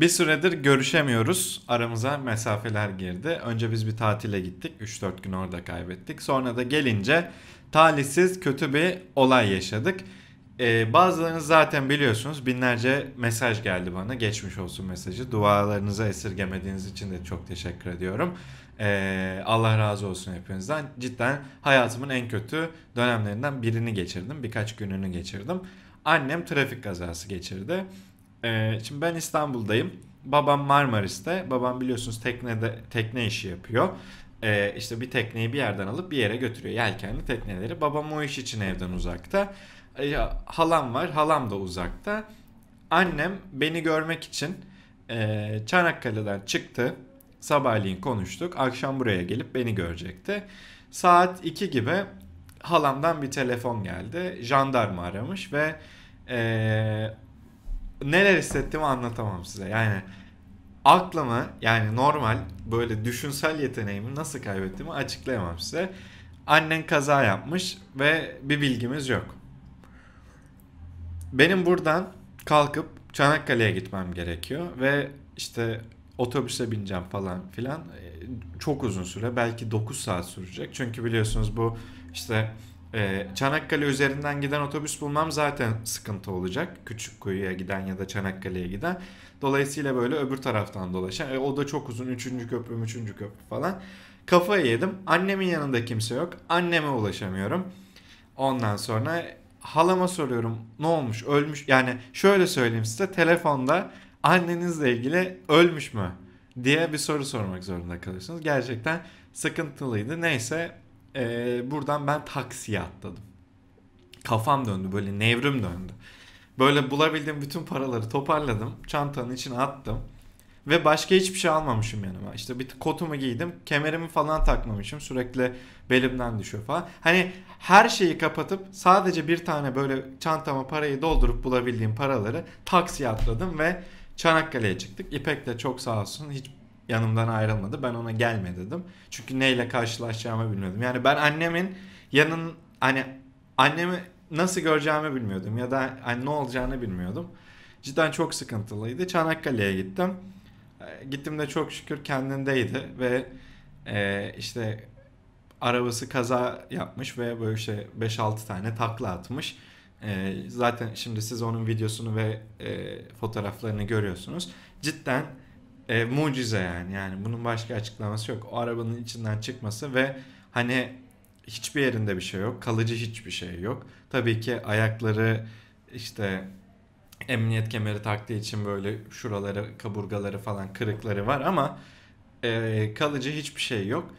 Bir süredir görüşemiyoruz. Aramıza mesafeler girdi. Önce biz bir tatile gittik. 3-4 gün orada kaybettik. Sonra da gelince talihsiz kötü bir olay yaşadık. Ee, bazılarınız zaten biliyorsunuz binlerce mesaj geldi bana. Geçmiş olsun mesajı. Dualarınızı esirgemediğiniz için de çok teşekkür ediyorum. Ee, Allah razı olsun hepinizden. Cidden hayatımın en kötü dönemlerinden birini geçirdim. Birkaç gününü geçirdim. Annem trafik kazası geçirdi. Ee, şimdi ben İstanbul'dayım. Babam Marmaris'te. Babam biliyorsunuz teknede tekne işi yapıyor. Ee, işte bir tekneyi bir yerden alıp bir yere götürüyor. Yelkenli tekneleri. Babam o iş için evden uzakta. Ee, halam var. Halam da uzakta. Annem beni görmek için e, Çanakkale'den çıktı. Sabahleyin konuştuk. Akşam buraya gelip beni görecekti. Saat 2 gibi halamdan bir telefon geldi. Jandarma aramış ve e, neler hissettiğimi anlatamam size. Yani aklımı yani normal böyle düşünsel yeteneğimi nasıl kaybettiğimi açıklayamam size. Annen kaza yapmış ve bir bilgimiz yok. Benim buradan kalkıp Çanakkale'ye gitmem gerekiyor ve işte otobüse bineceğim falan filan. E, çok uzun süre belki 9 saat sürecek. Çünkü biliyorsunuz bu işte ee, Çanakkale üzerinden giden otobüs bulmam zaten sıkıntı olacak. Küçük kuyuya giden ya da Çanakkale'ye giden. Dolayısıyla böyle öbür taraftan dolaşan. E, o da çok uzun. Üçüncü köprü, üçüncü köprü falan. Kafayı yedim. Annemin yanında kimse yok. Anneme ulaşamıyorum. Ondan sonra halama soruyorum. Ne olmuş? Ölmüş. Yani şöyle söyleyeyim size. Telefonda annenizle ilgili ölmüş mü? diye bir soru sormak zorunda kalıyorsunuz. Gerçekten sıkıntılıydı. Neyse e, buradan ben taksiye atladım. Kafam döndü böyle nevrim döndü. Böyle bulabildiğim bütün paraları toparladım. Çantanın içine attım. Ve başka hiçbir şey almamışım yanıma. İşte bir kotumu giydim. Kemerimi falan takmamışım. Sürekli belimden düşüyor falan. Hani her şeyi kapatıp sadece bir tane böyle çantama parayı doldurup bulabildiğim paraları taksiye atladım ve Çanakkale'ye çıktık. İpek de çok sağ olsun hiç yanımdan ayrılmadı. Ben ona gelme dedim. Çünkü neyle karşılaşacağımı bilmiyordum. Yani ben annemin yanın hani annemi nasıl göreceğimi bilmiyordum ya da hani ne olacağını bilmiyordum. Cidden çok sıkıntılıydı. Çanakkale'ye gittim. E, gittim de çok şükür kendindeydi ve e, işte arabası kaza yapmış ve böyle şey 5-6 tane takla atmış. E, zaten şimdi siz onun videosunu ve e, fotoğraflarını görüyorsunuz. Cidden e, mucize yani. Yani bunun başka açıklaması yok. O arabanın içinden çıkması ve hani hiçbir yerinde bir şey yok. Kalıcı hiçbir şey yok. Tabii ki ayakları işte emniyet kemeri taktığı için böyle şuraları, kaburgaları falan kırıkları var ama e, kalıcı hiçbir şey yok.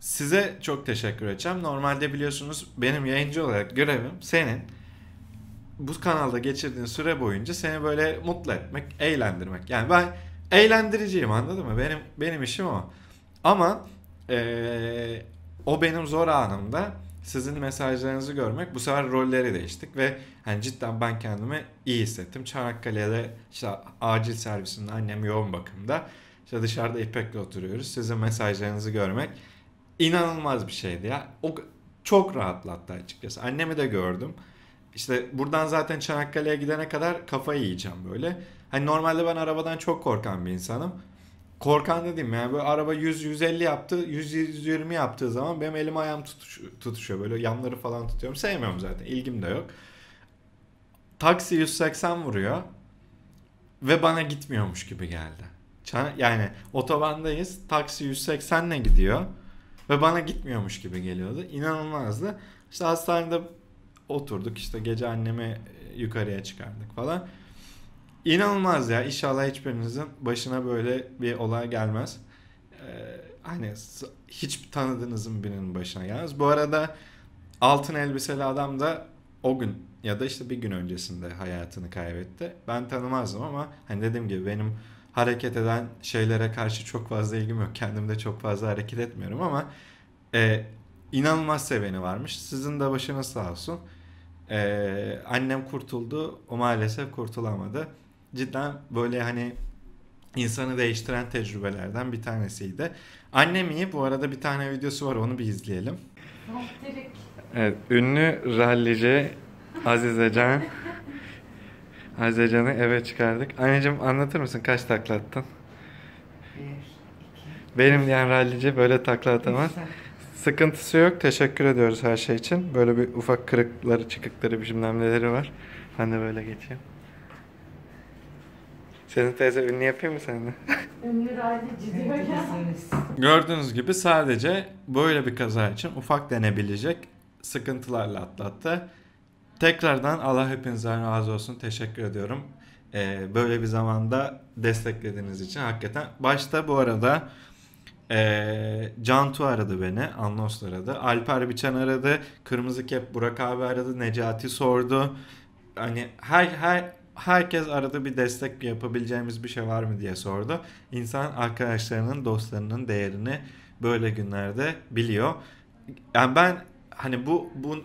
Size çok teşekkür edeceğim. Normalde biliyorsunuz benim yayıncı olarak görevim senin bu kanalda geçirdiğin süre boyunca seni böyle mutlu etmek, eğlendirmek. Yani ben eğlendiriciyim anladın mı? Benim benim işim o. Ama ee, o benim zor anımda sizin mesajlarınızı görmek bu sefer rolleri değiştik ve hani cidden ben kendimi iyi hissettim. Çanakkale'de işte acil servisinde annem yoğun bakımda. İşte dışarıda İpek'le oturuyoruz. Sizin mesajlarınızı görmek inanılmaz bir şeydi ya. O çok rahatlattı açıkçası. Annemi de gördüm. İşte buradan zaten Çanakkale'ye gidene kadar kafayı yiyeceğim böyle. Hani normalde ben arabadan çok korkan bir insanım. Korkan dedim yani böyle araba 100-150 yaptı, 100-120 yaptığı zaman benim elim ayağım tutuş, tutuşuyor. Böyle yanları falan tutuyorum. Sevmiyorum zaten. ilgim de yok. Taksi 180 vuruyor. Ve bana gitmiyormuş gibi geldi. Yani otobandayız. Taksi 180 ne gidiyor. Ve bana gitmiyormuş gibi geliyordu. İnanılmazdı. İşte hastanede oturduk işte gece annemi yukarıya çıkardık falan. İnanılmaz ya. İnşallah hiçbirinizin başına böyle bir olay gelmez. Ee, hani hiç tanıdığınızın birinin başına gelmez. Bu arada altın elbiseli adam da o gün ya da işte bir gün öncesinde hayatını kaybetti. Ben tanımazdım ama hani dediğim gibi benim hareket eden şeylere karşı çok fazla ilgim yok. Kendim de çok fazla hareket etmiyorum ama e, inanılmaz seveni varmış. Sizin de başınız sağ olsun. E, annem kurtuldu. O maalesef kurtulamadı cidden böyle hani insanı değiştiren tecrübelerden bir tanesiydi. Annem iyi. Bu arada bir tane videosu var. Onu bir izleyelim. Evet. Ünlü rallici Azize Can. Azercan'ı eve çıkardık. Anneciğim anlatır mısın kaç takla attın? Bir, iki, Benim diyen rallici böyle takla atamaz. üç. Sıkıntısı yok. Teşekkür ediyoruz her şey için. Böyle bir ufak kırıkları, çıkıkları, bilmem neleri var. Ben de böyle geçeyim. Senin teyze ünlü yapayım mı seninle? Ünlü radici diyor ya. Gördüğünüz gibi sadece böyle bir kaza için ufak denebilecek sıkıntılarla atlattı. Tekrardan Allah hepinizden razı olsun. Teşekkür ediyorum. Ee, böyle bir zamanda desteklediğiniz için hakikaten. Başta bu arada ee, Cantu aradı beni. Anlos aradı. Alper Biçen aradı. Kırmızı Kep Burak abi aradı. Necati sordu. Hani her her herkes aradı bir destek yapabileceğimiz bir şey var mı diye sordu. İnsan arkadaşlarının, dostlarının değerini böyle günlerde biliyor. Yani ben hani bu bu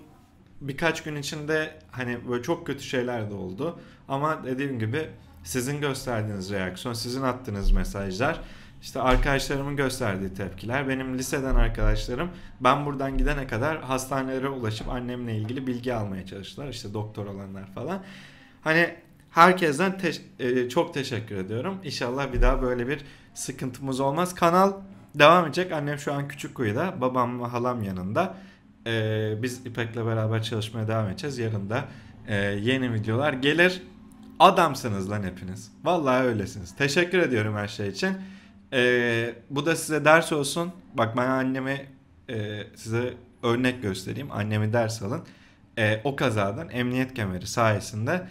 birkaç gün içinde hani böyle çok kötü şeyler de oldu. Ama dediğim gibi sizin gösterdiğiniz reaksiyon, sizin attığınız mesajlar, işte arkadaşlarımın gösterdiği tepkiler, benim liseden arkadaşlarım ben buradan gidene kadar hastanelere ulaşıp annemle ilgili bilgi almaya çalıştılar. İşte doktor olanlar falan. Hani herkesten teş- e, çok teşekkür ediyorum. İnşallah bir daha böyle bir sıkıntımız olmaz. Kanal devam edecek. Annem şu an küçük kuyuda. Babam ve halam yanında. Ee, biz İpek'le beraber çalışmaya devam edeceğiz. Yarın da e, yeni videolar gelir. Adamsınız lan hepiniz. Vallahi öylesiniz. Teşekkür ediyorum her şey için. Ee, bu da size ders olsun. Bak ben annemi e, size örnek göstereyim. Annemi ders alın. Ee, o kazadan emniyet kemeri sayesinde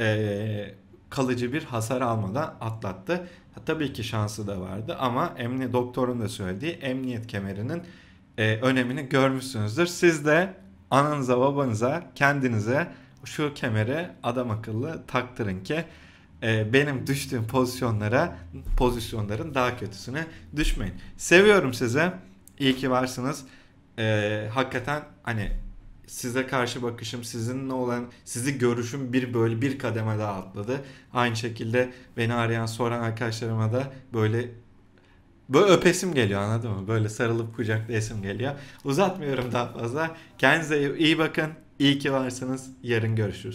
e, kalıcı bir hasar almadan atlattı. Ha, tabii ki şansı da vardı ama emniyet doktorun da söylediği emniyet kemerinin e, önemini görmüşsünüzdür. Siz de ananıza babanıza kendinize şu kemeri adam akıllı taktırın ki e, benim düştüğüm pozisyonlara pozisyonların daha kötüsüne düşmeyin. Seviyorum size. İyi ki varsınız. E, hakikaten hani size karşı bakışım, sizinle olan, sizi görüşüm bir böyle bir kademe daha atladı. Aynı şekilde beni arayan, soran arkadaşlarıma da böyle böyle öpesim geliyor anladın mı? Böyle sarılıp kucaklayasım geliyor. Uzatmıyorum daha fazla. Kendinize iyi bakın. İyi ki varsınız. Yarın görüşürüz.